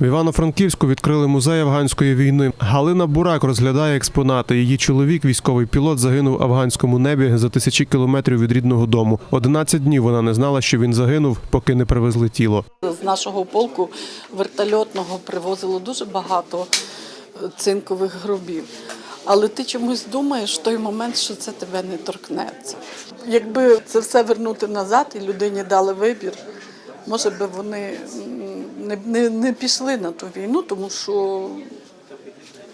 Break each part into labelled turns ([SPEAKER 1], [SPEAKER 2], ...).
[SPEAKER 1] В Івано-Франківську відкрили музей афганської війни. Галина Бурак розглядає експонати. Її чоловік, військовий пілот, загинув в афганському небі за тисячі кілометрів від рідного дому. 11 днів вона не знала, що він загинув, поки не привезли тіло.
[SPEAKER 2] З нашого полку вертольотного привозило дуже багато е, цинкових гробів. Але ти чомусь думаєш в той момент, що це тебе не торкнеться. Якби це все вернути назад і людині дали вибір, може би вони не, не, не пішли на ту війну, тому що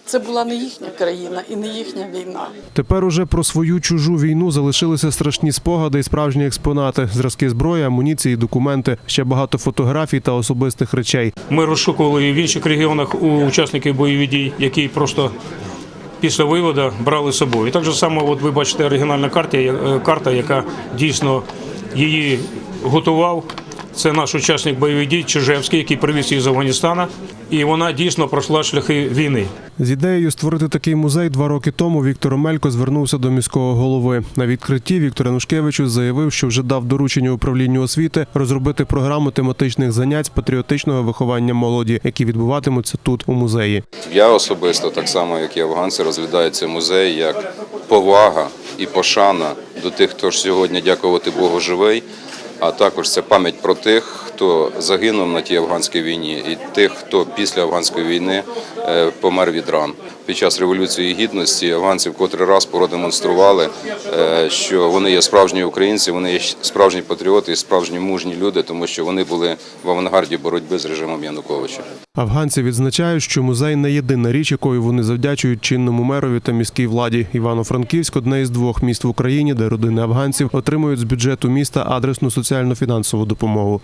[SPEAKER 2] це була не їхня країна і не їхня війна.
[SPEAKER 1] Тепер уже про свою чужу війну залишилися страшні спогади і справжні експонати, зразки зброї, амуніції, документи, ще багато фотографій та особистих речей.
[SPEAKER 3] Ми розшукували і в інших регіонах у учасників бойових дій, які просто після виводу брали з собою. І так же само, от ви бачите оригінальна карта, е, карта, яка дійсно її готував. Це наш учасник бойових дій Чижевський, який привіз її з Афганістана, і вона дійсно пройшла шляхи війни.
[SPEAKER 1] З ідеєю створити такий музей два роки тому Віктор Омелько звернувся до міського голови. На відкритті Віктор Янушкевичус заявив, що вже дав доручення управлінню освіти розробити програму тематичних занять патріотичного виховання молоді, які відбуватимуться тут у музеї.
[SPEAKER 4] Я особисто, так само як і афганці, розглядаю цей музей як повага і пошана до тих, хто ж сьогодні, дякувати Богу, живий. А також це пам'ять про тих, хто загинув на тій афганській війні, і тих, хто після афганської війни е, помер від ран. Під час революції гідності афганці в котрий раз продемонстрували, е, що вони є справжні українці, вони є справжні патріоти і справжні мужні люди, тому що вони були в авангарді боротьби з режимом Януковича.
[SPEAKER 1] Афганці відзначають, що музей не єдина річ, якою вони завдячують чинному мерові та міській владі. Івано-Франківськ одне із двох міст в Україні, де родини афганців отримують з бюджету міста адресну соціально-фінансову допомогу.